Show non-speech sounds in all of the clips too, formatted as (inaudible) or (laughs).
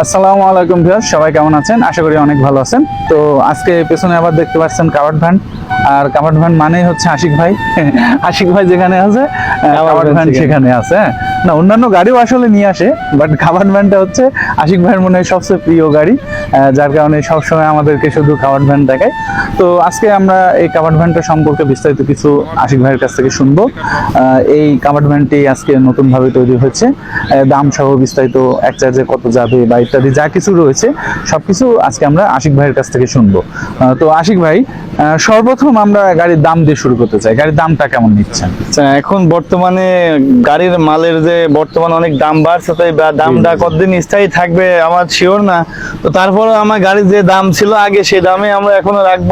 আসসালামু আলাইকুম ভিউয়ার্স সবাই কেমন আছেন আশা করি অনেক ভালো আছেন তো আজকে পেছনে আবার দেখতে পাচ্ছেন কাভার্ড ভ্যান আর কাভার্ড ভ্যান মানেই হচ্ছে আশিক ভাই (laughs) আশিক ভাই যেখানে আছে কাভার্ড ভ্যান সেখানে। সেখানে আছে হ্যাঁ। না অন্যান্য গাড়িও আসলে নিয়ে আসে বাট কাভার্ড ভ্যানটা হচ্ছে আশিক ভাইয়ের মনে হয় সবচেয়ে প্রিয় গাড়ি যার কারণে সবসময় আমাদেরকে শুধু কাভার্ড ভ্যান দেখায়। তো আজকে আমরা এই কাভার্ড ভ্যানটা সম্পর্কে বিস্তারিত কিছু আশিক ভাইয়ের কাছ থেকে শুনব। এই কাভার্ড ভ্যানটি আজকে নতুনভাবে তৈরি হয়েছে। দাম সহ বিস্তারিত এক চার্জে কত যাবে বা ইত্যাদি যা কিছু রয়েছে সবকিছু আজকে আমরা আশিক ভাইয়ের কাছ থেকে শুনব। তো আশিক ভাই সর্বপ্রথম আমরা গাড়ির দাম দিয়ে শুরু করতে চাই। গাড়ির দামটা কেমন নিচ্ছেন? আচ্ছা, এখন বর্তমানে গাড়ির মালের যে বর্তমান অনেক দাম বাড়ছে তাই বা দামটা কতদিন স্থায়ী থাকবে আমার শিওর না। তো তারপরে আমার গাড়ির যে দাম ছিল আগে সেই দামে আমরা এখনও রাখব।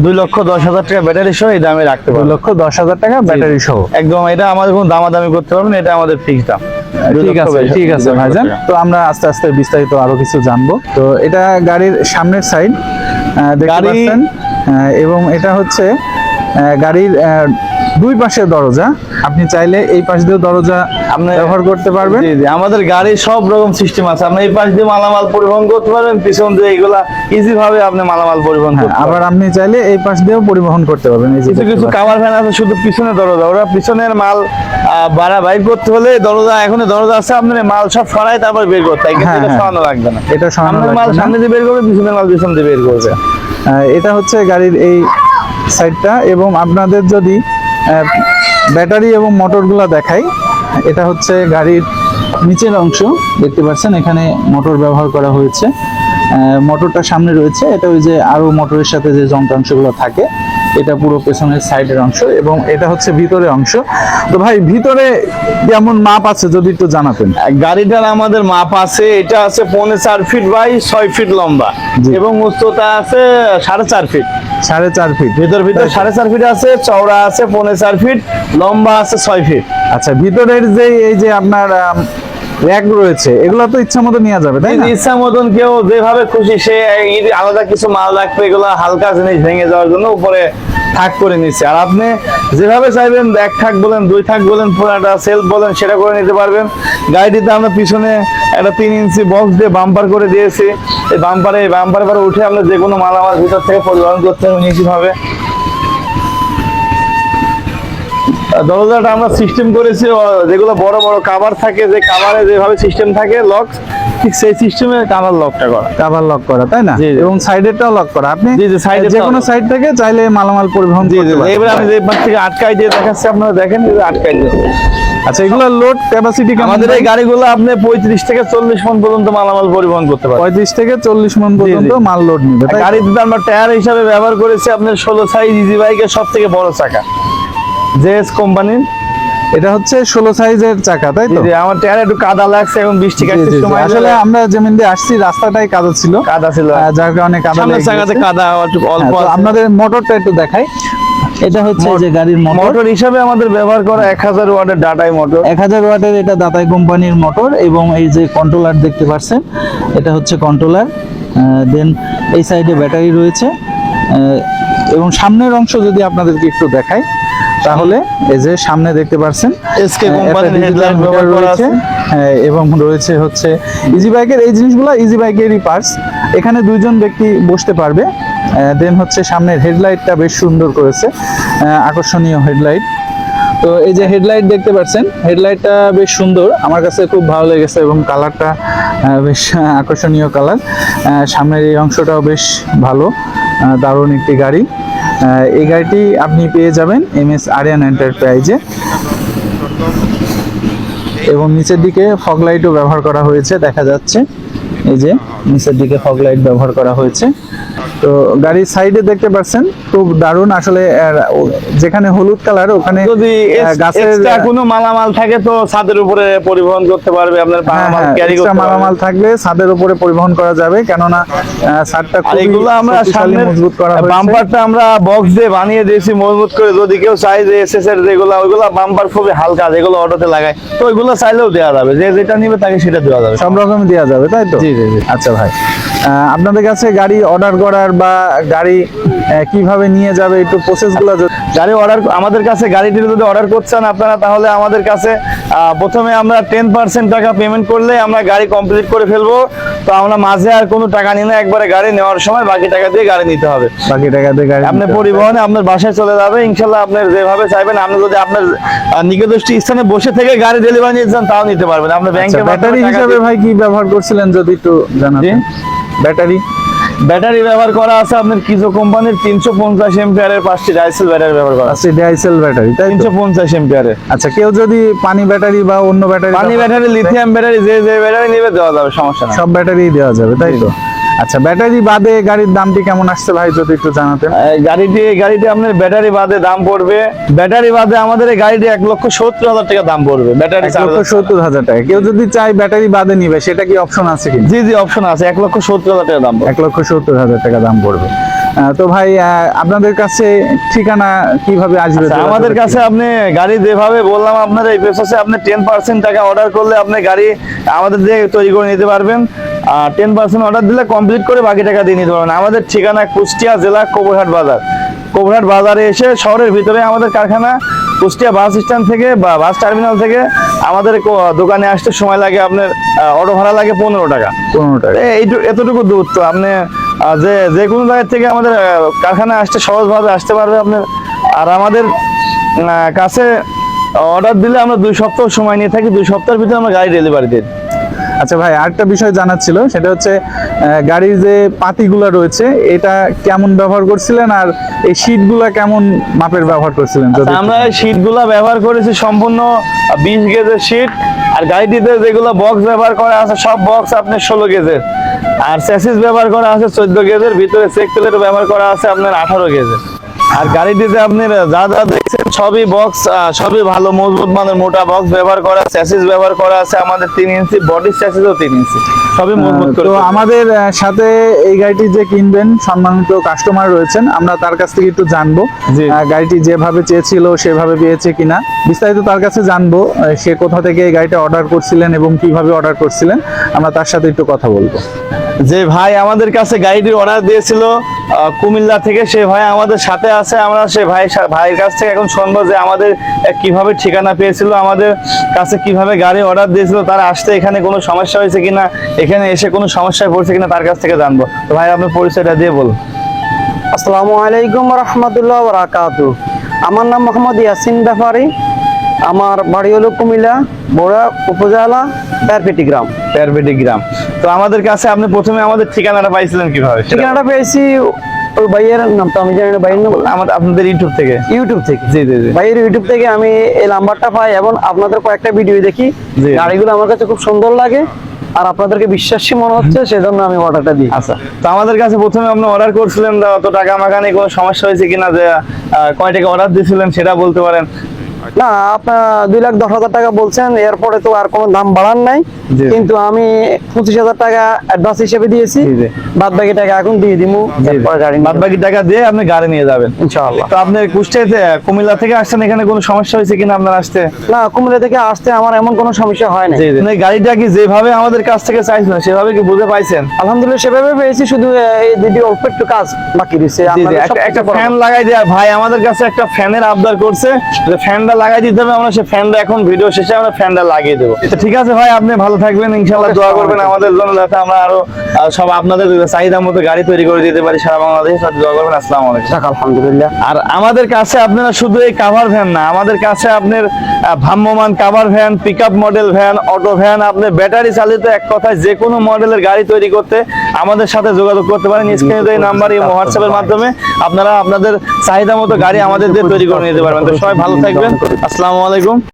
দুই লক্ষ দশ হাজার টাকা ব্যাটারি সহ এই দামে রাখতে পারব। লক্ষ দশ হাজার টাকা ব্যাটারি সহ। একদম এটা আমাদের কোনো দামাদামি করতে পারবেন এটা আমাদের ফিক্স দাম। ঠিক আছে ঠিক আছে ভাইজান। তো আমরা আস্তে আস্তে বিস্তারিত আরও কিছু জানব। তো এটা গাড়ির সামনের সাইড দেখতে গাড়ি- পাচ্ছেন এবং এটা হচ্ছে গাড়ির দুই পাশে দরজা। আপনি চাইলে এই পাশ দিয়েও দরজা আপনি ব্যবহার করতে পারবেন। জি, জি, আমাদের গাড়ির সব রকম সিস্টেম আছে। আপনি এই পাশ দিয়ে মালামাল পরিবহন করতে পারবেন পিছন দিয়ে এগুলা ইজি ভাবে আপনি মালামাল পরিবহন হ্যাঁ, করতে আবার আপনি চাইলে এই পাশ দিয়েও পরিবহন করতে পারবেন এই কিছু কিছু। কাভার ভ্যান আছে শুধু পিছনে দরজা। ওরা পিছনের মাল বাড়া বাইর করতে হলে দরজা এখন দরজা আছে আপনার মাল সব সরাই তারপর বের করতে হয়। কিন্তু হ্যাঁ, এটা হ্যাঁ। সরানো লাগবে না। এটা সরানো মাল সামনে দিয়ে বের করবে পিছনের মাল পিছন দিয়ে বের করবে। এটা হচ্ছে গাড়ির এই সাইডটা এবং আপনাদের যদি ব্যাটারি এবং মোটরগুলো দেখাই। এটা হচ্ছে গাড়ির নিচের অংশ, দেখতে পাচ্ছেন, এখানে মোটর ব্যবহার করা হয়েছে। মোটরটা সামনে রয়েছে, এটা ওই যে আরও মোটরের সাথে যে যন্ত্রাংশগুলো থাকে। এটা পুরো পেছনের সাইডের অংশ এবং এটা হচ্ছে ভিতরের অংশ। তো ভাই ভিতরে যেমন মাপ আছে যদি একটু জানাতেন? গাড়িটার আমাদের মাপ আছে এটা আছে পৌনে চার ফিট বাই ছয় ফিট লম্বা এবং উচ্চতা আছে সাড়ে চার ফিট। সাড়ে চার ফিট। ভিতর ভিতর সাড়ে চার ফিট আছে চওড়া আছে পৌনে চার ফিট লম্বা আছে ছয় ফিট। আচ্ছা ভিতরের যে এই যে আপনার র্যাক রয়েছে, এগুলো তো ইচ্ছা মতো নেওয়া যাবে, তাই না? ইচ্ছা মতন কেউ যেভাবে খুশি সে আলাদা কিছু মাল রাখবে এগুলো হালকা জিনিস ভেঙে যাওয়ার জন্য উপরে থাক করে নিচ্ছে। আর আপনি যেভাবে চাইবেন, এক থাক বলেন, দুই থাক বলেন, পুরাটা সেলফ বলেন, সেটা করে নিতে পারবেন। গাড়িটিতে আমরা পিছনে একটা তিন ইঞ্চি বক্স দিয়ে বাম্পার করে দিয়েছি। এই বাম্পারে বাম্পারে পরে উঠে আমরা যে কোনো মাল আমার ভিতর থেকে পরিবহন করতে হবে নিশ্চিতভাবে। দরজাটা আমরা সিস্টেম করেছি যেগুলো বড় বড় কাভার থাকে যে কাভারে যেভাবে সিস্টেম থাকে লক ঠিক সেই সিস্টেমে কাভার লকটা করা। কাভার লক করা তাই না। এবং সাইডেরটাও লক করা। আপনি জি, জি, side যে কোনো সাইড থেকে চাইলে মালামাল পরিবহন করতে পারবেন এবার আমি যে পাশ থেকে আটকাই দিয়ে দেখাচ্ছি আপনারা দেখেন যে আটকাই দিয়ে। আচ্ছা এগুলো লোড ক্যাপাসিটি আমাদের এই গাড়িগুলো আপনি পঁয়ত্রিশ থেকে চল্লিশ মন পর্যন্ত মালামাল পরিবহন করতে পারেন পঁয়ত্রিশ থেকে চল্লিশ মন পর্যন্ত মাল লোড নিবে? গাড়িতে আমরা টায়ার হিসাবে ব্যবহার করেছি আপনার ষোলো সাইজ ইজি বাইকের সব থেকে বড় চাকা। জেএস কোম্পানির। এটা হচ্ছে ষোলো সাইজের চাকা তাই তো? আমার টায়ারে একটু কাদা লাগছে এখন বৃষ্টি। সময় আসলে আমরা যেমন দিয়ে আসছি রাস্তাটাই কাদা ছিল। কাদা ছিল। যার কারণে কাদা সামনের চাকাতে। কাদা একটু হ্যাঁ, অল্প আছে। আপনাদের মোটরটা একটু দেখাই। এটা হচ্ছে যে গাড়ির মোটর। মোটর হিসাবে আমাদের ব্যবহার করা এক হাজার ওয়াটের ডাটাই মোটর। এক হাজার ওয়াটের এটা দাতাই কোম্পানির মোটর এবং এই যে কন্ট্রোলার দেখতে পাচ্ছেন এটা হচ্ছে কন্ট্রোলার দেন এই সাইডে ব্যাটারি রয়েছে। আহ, এবং সামনের অংশ যদি আপনাদেরকে একটু দেখাই তাহলে এই যে সামনে দেখতে পাচ্ছেন আহ, কোম্পানির headlight ব্যবহার করা আছে। হ্যাঁ, এবং রয়েছে হচ্ছে ইজি বাইকের এই জিনিসগুলো ইজি বাইকেরই পার্টস এখানে দুইজন ব্যক্তি বসতে পারবে দেন হচ্ছে সামনের হেডলাইটটা বেশ সুন্দর করেছে আকর্ষণীয় হেডলাইট। তো এই যে হেডলাইট দেখতে পাচ্ছেন হেডলাইটটা বেশ সুন্দর আমার কাছে খুব ভালো লেগেছে এবং কালারটা বেশ আকর্ষণীয় কালার। সামনের এই অংশটাও বেশ ভালো। দারুণ একটি গাড়ি। এই গাড়িটি আপনি পেয়ে যাবেন এম এস আরিয়ান এন্টারপ্রাইজে। এবং নিচের দিকে ফগলাইটও ব্যবহার করা হয়েছে, দেখা যাচ্ছে। এই যে নিচের দিকে ফগ লাইট ব্যবহার করা হয়েছে। তো গাড়ির সাইডে দেখতে পাচ্ছেন খুব দারুণ আসলে যেখানে হলুদ কালার ওখানে যদি গাছের কোনো মালামাল থাকে তো ছাদের উপরে পরিবহন করতে পারবে আপনার হ্যাঁ, মালামাল হ্যাঁ, ক্যারি করতে মালামাল থাকলে ছাদের উপরে পরিবহন করা যাবে কেননা ছাদটা এগুলো আমরা সামনে মজবুত করা হয়েছে। বাম্পারটা আমরা বক্স দিয়ে বানিয়ে দিয়েছি মজবুত করে। যদি কেউ চাই যে এসএস এর যেগুলো ওইগুলো বাম্পার খুবই হালকা যেগুলো অটোতে লাগায় তো ওইগুলো চাইলেও দেওয়া যাবে। যে যেটা নিবে তাকে সেটা দেওয়া যাবে। সব রকমই দেওয়া যাবে তাই তো? জি, আচ্ছা ভাই। আপনাদের কাছে গাড়ি অর্ডার করার বা গাড়ি কীভাবে নিয়ে যাবে একটু প্রসেসগুলো গাড়ি অর্ডার আমাদের কাছে গাড়িটি যদি অর্ডার করছেন আপনারা তাহলে আমাদের কাছে প্রথমে আমরা টেন পার্সেন্ট টাকা পেমেন্ট করলে আমরা গাড়ি কমপ্লিট করে ফেলব। তো আমরা মাঝে আর কোনো টাকা নিই না একবারে গাড়ি নেওয়ার সময় বাকি টাকা দিয়ে গাড়ি নিতে হবে। বাকি টাকা দিয়ে গাড়ি আপনি নিতে পরিবহনে আপনার বাসায় চলে যাবে ইনশাল্লাহ আপনি যেভাবে চাইবেন আপনি যদি আপনার নিকটস্থ স্থানে বসে থেকে গাড়ি ডেলিভারি নিতে চান তাও নিতে পারবেন। আপনার ব্যাংকের ব্যাটারি হিসাবে ভাই কি ব্যবহার করছিলেন যদি একটু জানাতেন? ব্যাটারি ব্যাটারি ব্যবহার করা আছে আপনার কিছু কোম্পানির তিনশো পঞ্চাশ এম্পিয়ারের পাঁচটি ডাইসেল ব্যাটারি ব্যবহার করা আছে। ডাইসেল ব্যাটারি তিনশো পঞ্চাশ এম্পিয়ারের আচ্ছা কেউ যদি পানি ব্যাটারি বা অন্য ব্যাটারি পানি ব্যাটারি লিথিয়াম ব্যাটারি যে যে ব্যাটারি নিবে দেওয়া যাবে সমস্যা সব ব্যাটারি দেওয়া যাবে তাই তো? আচ্ছা ব্যাটারি বাদে গাড়ির দামটি কেমন আসছে ভাই যদি একটু জানাতেন? গাড়িটি এই গাড়িটি আপনার ব্যাটারি বাদে দাম পড়বে। ব্যাটারি বাদে আমাদের এই গাড়িটি এক লক্ষ সত্তর হাজার টাকা দাম পড়বে ব্যাটারি এক লক্ষ সত্তর হাজার টাকা। কেউ যদি চাই ব্যাটারি বাদে নিবে সেটা কি অপশন আছে কি? জি জি অপশন আছে এক লক্ষ সত্তর হাজার টাকা দাম এক লক্ষ সত্তর হাজার টাকা দাম পড়বে। তো ভাই আপনাদের কাছে ঠিকানা কীভাবে আসবে? আচ্ছা, আমাদের কাছে আপনি গাড়ি যেভাবে বললাম আপনার এই প্রসেসে আপনি টেন পার্সেন্ট টাকা অর্ডার করলে আপনি গাড়ি আমাদের দিয়ে তৈরি করে নিতে পারবেন। আর টেন পার্সেন্ট অর্ডার দিলে কমপ্লিট করে বাকি টাকা দিয়ে নিতে পারবেন। আমাদের ঠিকানা কুষ্টিয়া জেলা কোবরহাট বাজার। কোবরহাট বাজারে এসে শহরের ভিতরে আমাদের কারখানা কুষ্টিয়া বাস স্ট্যান্ড থেকে বা বাস টার্মিনাল থেকে আমাদের দোকানে আসতে সময় লাগে আপনার অটো ভাড়া লাগে পনেরো টাকা। পনেরো টাকা। এ- এইটু- এতটুকু দূর তো আপনি যে যে কোনো জায়গা থেকে আমাদের কারখানায় আসতে সহজভাবে আসতে পারবে আপনার আর আমাদের কাছে অর্ডার দিলে আমরা দুই সপ্তাহ সময় নিয়ে থাকি দুই সপ্তাহের ভিতরে আমরা গাড়ি ডেলিভারি দিই। আচ্ছা ভাই আরেকটা বিষয় জানার ছিল সেটা হচ্ছে গাড়ির যে পাতিগুলো রয়েছে এটা কেমন ব্যবহার করছিলেন আর এই শীটগুলো কেমন মাপের ব্যবহার করছিলেন? আমরা এই শীটগুলা ব্যবহার করেছি সম্পূর্ণ বিশ গেজের শীট আর গাড়িটিতে যেগুলো বক্স ব্যবহার করা আছে সব বক্স আপনার ষোলো গেজের। আর স্যাসিস ব্যবহার করা আছে চোদ্দ গেজের ভিতরে চেক তেলের ব্যবহার করা আছে আপনার আঠারো গেজের আর গাড়িটিতে আপনি যা যা দেখছেন সবই বক্স সবই ভালো মজবুত মানের মোটা বক্স ব্যবহার করা স্যাসিস ব্যবহার করা আছে আমাদের তিন ইঞ্চি বডি স্যাসিসও তিন ইঞ্চি সবই মজবুত করে তো আমাদের সাথে এই গাড়িটি যে কিনবেন সম্মানিত কাস্টমার রয়েছেন আমরা তার কাছ থেকে একটু জানব গাড়িটি যেভাবে চেয়েছিল সেভাবে পেয়েছে কিনা। বিস্তারিত তার কাছে জানব সে কোথা থেকে এই গাড়িটা অর্ডার করছিলেন এবং কীভাবে অর্ডার করছিলেন আমরা তার সাথে একটু কথা বলব। যে ভাই আমাদের কাছে গাড়িটির অর্ডার দিয়েছিল কুমিল্লা থেকে, সে ভাই আমাদের সাথে আছে, আমরা সে ভাই ভাইয়ের কাছ থেকে এখন শুনব যে আমাদের কীভাবে ঠিকানা পেয়েছিল, আমাদের কাছে কীভাবে গাড়ি অর্ডার দিয়েছিল, তার আসতে এখানে কোনো সমস্যা হয়েছে কিনা, এখানে এসে কোনো সমস্যায় পড়ছে কিনা, তার কাছ থেকে জানব। তো ভাই আপনার পরিচয়টা দিয়ে বলুন। আসসালামু আলাইকুম রহমতুল্লাহ আমার নাম মোহাম্মদ ইয়াসিন ব্যাপারী। আমার বাড়ি হলো কুমিল্লা বড়া উপজেলা প্যারপেটি গ্রাম। প্যারপেটি গ্রাম। তো আমাদের কাছে আপনি প্রথমে আমাদের ঠিকানাটা পাইছিলেন কীভাবে ঠিকানাটা পেয়েছি ওই ভাইয়ের নাম তো আমি জানি না ভাইয়ের নাম। আমাদের আপনাদের ইউটিউব থেকে? ইউটিউব থেকে। জি জি ভাইয়ের ইউটিউব থেকে আমি এই নাম্বারটা পাই এবং আপনাদের কয়েকটা ভিডিও দেখি। গাড়িগুলো আমার কাছে খুব সুন্দর লাগে আর আপনাদেরকে বিশ্বাসী মনে হচ্ছে সেজন্য আমি অর্ডারটা দিই। আচ্ছা। তো আমাদের কাছে প্রথমে আপনি অর্ডার করছিলেন অত টাকা মাখানে কোনো সমস্যা হয়েছে কিনা যে কয় টাকা অর্ডার দিয়েছিলেন সেটা বলতে পারেন। না, আপনার দুই লাখ দশ হাজার টাকা বলছেন, এরপরে তো আর কোনো দাম বাড়ান নাই। কিন্তু আমি পঁচিশ হাজার টাকা অ্যাডভান্স হিসেবে দিয়েছি। বাদ বাকি টাকা এখন দিয়ে দিমু। বাদ বাকি টাকা দিয়ে আপনি গাড়ি নিয়ে যাবেন। ইনশাআল্লাহ। তো আপনি কুষ্টিয়াতে কুমিল্লা থেকে আসছেন এখানে কোনো সমস্যা হয়েছে কিনা আপনার আসতে? না কুমিল্লা থেকে আসতে আমার এমন কোনো সমস্যা হয় না জি গাড়িটা কি যেভাবে আমাদের কাছ থেকে চাইছিলেন সেভাবে কি বুঝে পাইছেন? আলহামদুলিল্লাহ সেভাবে পেয়েছি শুধু এই দিদি অল্প একটু কাজ বাকি রয়েছে। একটা- ফ্যান লাগাই দেওয়া ভাই আমাদের কাছে একটা ফ্যানের আবদার করছে। যে ফ্যানটা লাগাই দিতে হবে আমরা সেই ফ্যানটা এখন ভিডিও শেষে আমরা ফ্যানটা লাগিয়ে দেবো। ঠিক আছে ভাই আপনি ভালো থাকবেন ইনশাল্লাহ দোয়া করবেন আমাদের জন্য যাতে আমরা আরও সব আপনাদের চাহিদা মতো গাড়ি তৈরি করে দিতে পারি সারা বাংলাদেশে। দোয়া করবেন আসসালামু আলাইকুম। আলহামদুলিল্লাহ। আর আমাদের কাছে আপনারা শুধু এই কাভার ভ্যান না আমাদের কাছে আপনার ভ্রাম্যমান cover van pick up model van auto van আপনি ব্যাটারি চালিত এক কথায় যে কোনো মডেলের গাড়ি তৈরি করতে আমাদের সাথে যোগাযোগ করতে পারেন। স্ক্রিনে এই নাম্বার এই হোয়াটসঅ্যাপের মাধ্যমে আপনারা আপনাদের চাহিদা মতো গাড়ি আমাদের দিয়ে তৈরি করে নিতে পারবেন। তো সবাই ভালো থাকবেন। আসসালামু আলাইকুম।